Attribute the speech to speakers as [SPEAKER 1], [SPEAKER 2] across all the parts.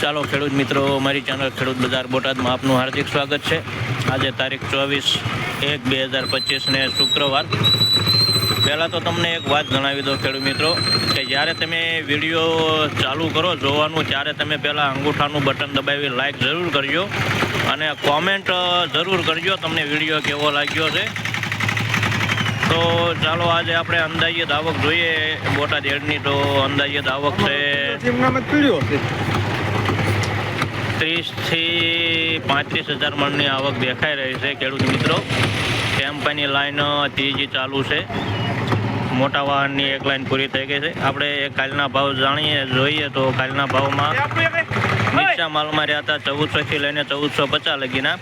[SPEAKER 1] ચાલો ખેડૂત મિત્રો, મારી ચેનલ ખેડૂત બજાર બોટાદમાં આપનું હાર્દિક સ્વાગત છે. આજે તારીખ ચોવીસ એક બે હજાર પચીસને શુક્રવાર. પહેલાં તો તમને એક વાત જણાવી દો ખેડૂત મિત્રો, કે જ્યારે તમે વીડિયો ચાલુ કરો, જોવાનું, ત્યારે તમે પહેલાં અંગૂઠાનું બટન દબાવી લાઈક જરૂર કરજો અને કોમેન્ટ જરૂર કરજો તમને વીડિયો કેવો લાગ્યો છે. તો ચાલો આજે આપણે અંદાજિત આવક જોઈએ. બોટાદ હેડની તો અંદાજિત આવક છે ત્રીસથી પાંત્રીસ હજાર મણની આવક દેખાઈ રહી છે ખેડૂત મિત્રો. ટેમ્પાની લાઈન ત્રીજી ચાલુ છે. મોટા વાહનની એક લાઈન પૂરી થઈ ગઈ છે. આપણે કાલના ભાવ જાણીએ, જોઈએ તો કાલના ભાવમાં નીચા માલમાં રહ્યા હતા ચૌદસોથી લઈને ચૌદસો પચાસ લગીના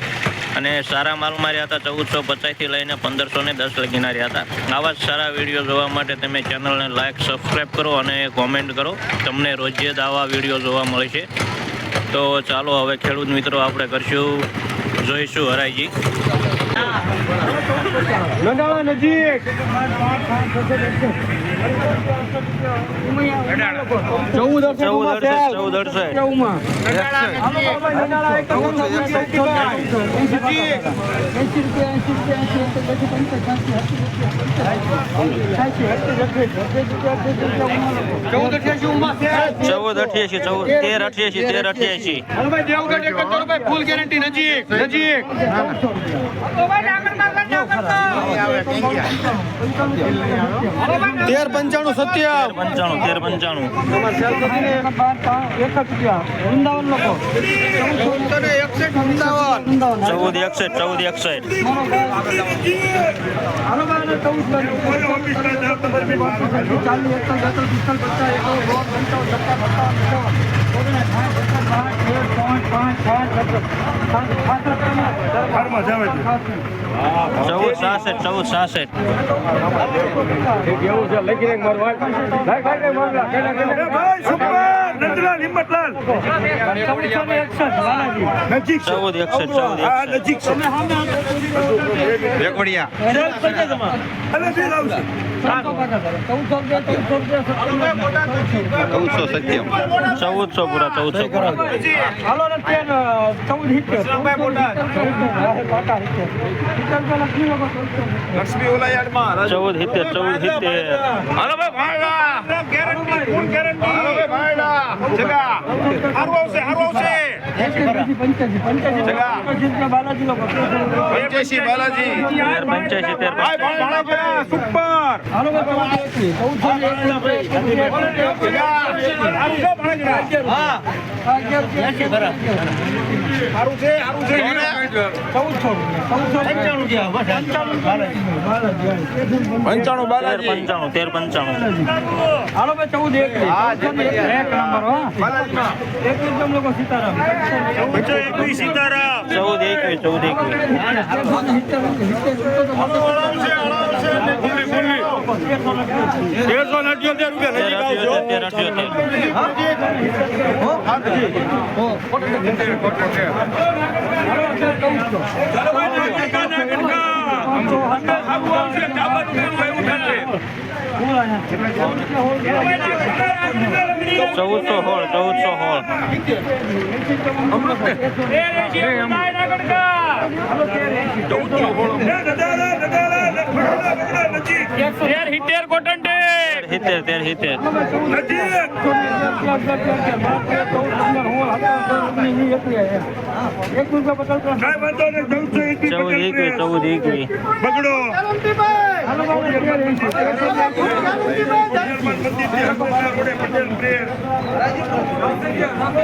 [SPEAKER 1] અને સારા માલમાં રહ્યા હતા ચૌદસો પચાસથી લઈને પંદરસો ને દસ લગીના રહ્યા હતા. આવા જ સારા વીડિયો જોવા માટે તમે ચેનલને લાઈક, સબસ્ક્રાઈબ કરો અને કોમેન્ટ કરો. તમને રોજે જ આવા વીડિયો જોવા મળે છે. તો ચાલો હવે ખેડૂત મિત્રો આપણે કરશું જોઈશું હરાઈજી.
[SPEAKER 2] ચૌદ
[SPEAKER 1] ચૌદ
[SPEAKER 2] અઠ્યાસી
[SPEAKER 1] ચૌદ તેર અઠ્યાસી તેર અઠ્યાસી.
[SPEAKER 2] ફૂલ ગેરંટી નજીક નજીક. તેર પંચાણું સત્યા.
[SPEAKER 1] પંચાણું તેર પંચાણું.
[SPEAKER 2] વૃંદાવન લોકો એકસઠ
[SPEAKER 1] ચૌદ એકસઠ. ચૌદ એકસઠ ચૌદ સાસઠ ચૌદ સાસઠ.
[SPEAKER 2] એવું છે લખી દે મારું વાત. લાય ભાઈ કેના કેના નજીક
[SPEAKER 1] ચૌદ એકસઠ ચૌદ એકસઠ
[SPEAKER 3] ચૌદસો સત્યમ
[SPEAKER 1] ચૌદસો પૂરા ચૌદસો
[SPEAKER 2] ચૌદ હિત્તેર
[SPEAKER 1] ચૌદ સિત્તેર ચૌદ સિત્તેર
[SPEAKER 2] હાલો ભાઈ ભાઈડા ગેરંટી ફૂલ ગેરંટી હાલો ભાઈ જગા. હારું આવશે હારું આવશે બાલાજી. લોકો
[SPEAKER 3] પંચ્યાસી બાલાજી.
[SPEAKER 1] પંચ્યાસી
[SPEAKER 2] સુપર. પંચાણું
[SPEAKER 1] તેર પંચાણું તેર પંચાણું
[SPEAKER 2] હાલો ભાઈ ચૌદ એક એક નંબર હો એક એકદમ લોકો સીતારામ એકવીસ સીતારામ
[SPEAKER 1] ચૌદ એકવીસ ચૌદ એકવીસ
[SPEAKER 2] તેરસો ને અઠ્યોતેર રૂપિયા નજીક આવજો
[SPEAKER 1] તેર અઠ્યોતેર ચૌદસો સોળ સોળ
[SPEAKER 2] હિતેર કોટન
[SPEAKER 1] તેર હિતેર તેર સિત્તેર. ચૌદ ચૌદ
[SPEAKER 2] બગડો.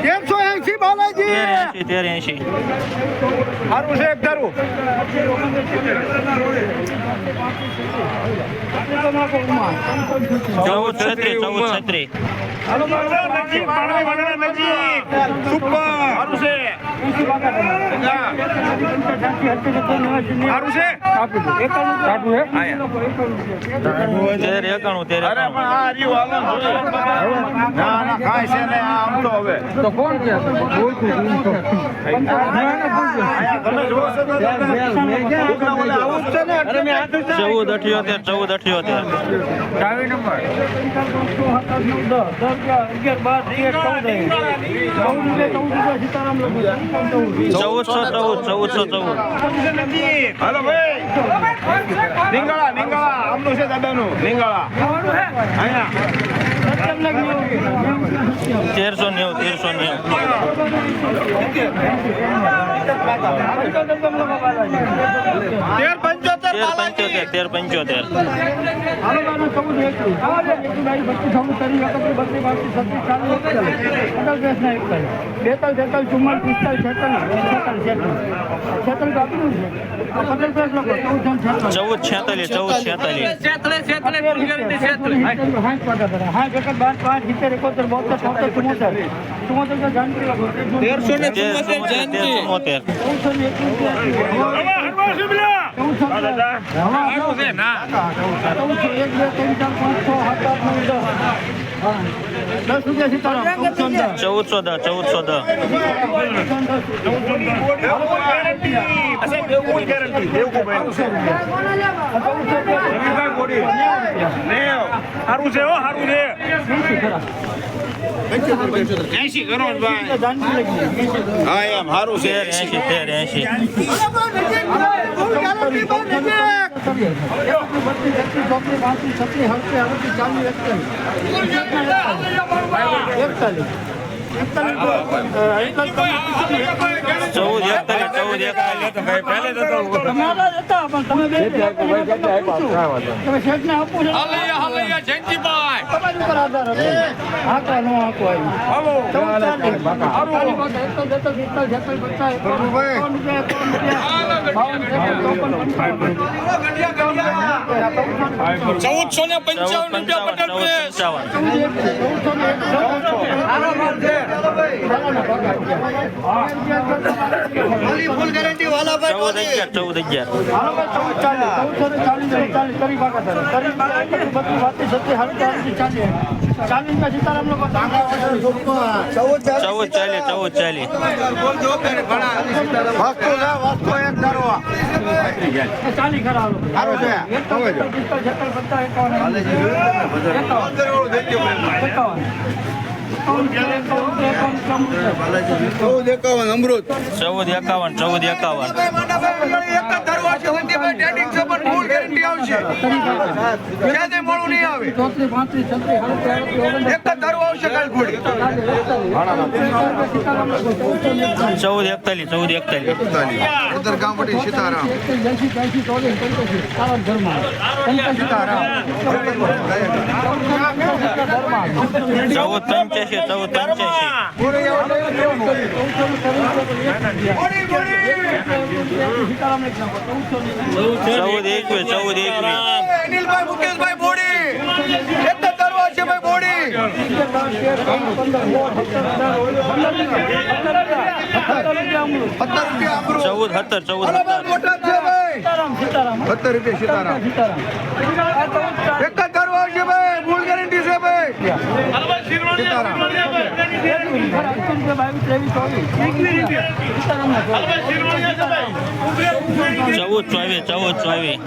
[SPEAKER 2] કેમ છો? એમસી બાલાજી.
[SPEAKER 1] એંશી તેર એંશી.
[SPEAKER 2] સારું છે એક ધારું.
[SPEAKER 1] ચૌદ છત્રીસ ચૌદ છત્રીસ
[SPEAKER 2] સુપર. સારું છે. ચૌદ અઠ્યોતેર ચૌદ અઠ્યોતેર. ચૌદસો, ચૌદ ચૌદસો, ચૌદ.
[SPEAKER 1] હાલો ભાઈ. નિંગાળા નિંગાળા. આમનું છે દાદાનું. નિંગાળા. અહીંયા.
[SPEAKER 2] તેરસો નેવું તેરસો નેવું.
[SPEAKER 1] તેર પંચોતેર
[SPEAKER 2] તેર પંચોતેર તેર પંચોતેર. ચૌદ છેતાલીસ. ચૌદ છેતાલીસ
[SPEAKER 3] તેરસો ને
[SPEAKER 2] તેર ચુમ્મોતેર ચૌદસો દસ ચૌદસો દસ
[SPEAKER 3] સારું છે. હો સારું છે
[SPEAKER 1] એસી કરોડ ભાઈ હા એમ સારું છે
[SPEAKER 2] એંશી તેર એંશી ચૌદ એકતાલીસ ચૌદ એકતાલીસ
[SPEAKER 3] તમે બે તમે શેઠને આપો તમારી ઉપર આધાર હતો. ન આવ્યું. પંચાવન.
[SPEAKER 4] ચૌદસો ને પંચાવન રૂપિયા પટેલ
[SPEAKER 2] ચૌદ
[SPEAKER 4] પ્રેસ
[SPEAKER 2] ચૌદ અગિયાર
[SPEAKER 3] હાલો ભાઈ, ચૌદ સર. ચાલીસમાં
[SPEAKER 2] ચૌદ ચાલીસ ચૌદ ચાલીસ.
[SPEAKER 1] વસ્તુ છે વસ્તુ એક ધારો
[SPEAKER 3] ચાલી ખરા હાલો.
[SPEAKER 1] છે. જો ચૌદ એકાવન અમૃત.
[SPEAKER 2] ચૌદ એકાવન ચૌદ એકાવન.
[SPEAKER 3] ચોત્રીસ, ગેરંટી આવશે સાડત્રીસ, આડત્રીસ, ઓગણત્રીસ. સીતારામ લોકો ચૌદસો ને એકતાલીસ.
[SPEAKER 2] ચૌદ એકતાલીસ ચૌદ એકતાલીસ
[SPEAKER 1] સીતારામ
[SPEAKER 3] ધર્મમાં. પંચ્યાસી ધર્મમાં.
[SPEAKER 2] ચૌદ પંચ્યાસી ચૌદ પંચ્યાસી ચૌદ એકવીસ ચૌદ એકવીસ.
[SPEAKER 4] અનિલભાઈ મુકેશભાઈ બોડી.
[SPEAKER 2] ચૌદ સત્તર ચૌદ સત્તર.
[SPEAKER 1] રૂપિયા સીતારામ.
[SPEAKER 4] એક જ દરવા છે ભાઈ ફૂલ ગેરંટી છે ભાઈ.
[SPEAKER 2] ચૌદ ચૌદ ચોવીસ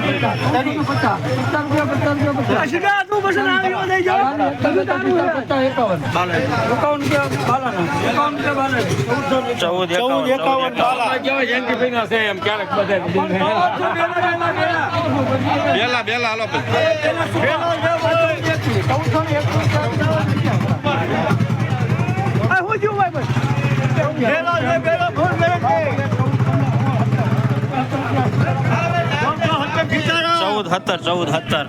[SPEAKER 2] ચૌદ ચૌદ એકાવન
[SPEAKER 1] બેલા બેલા હાલો ભાઈ
[SPEAKER 2] ચૌદ સત્તર ચૌદ સત્તર.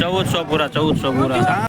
[SPEAKER 2] ચૌદસો પૂરા ચૌદસો પૂરા.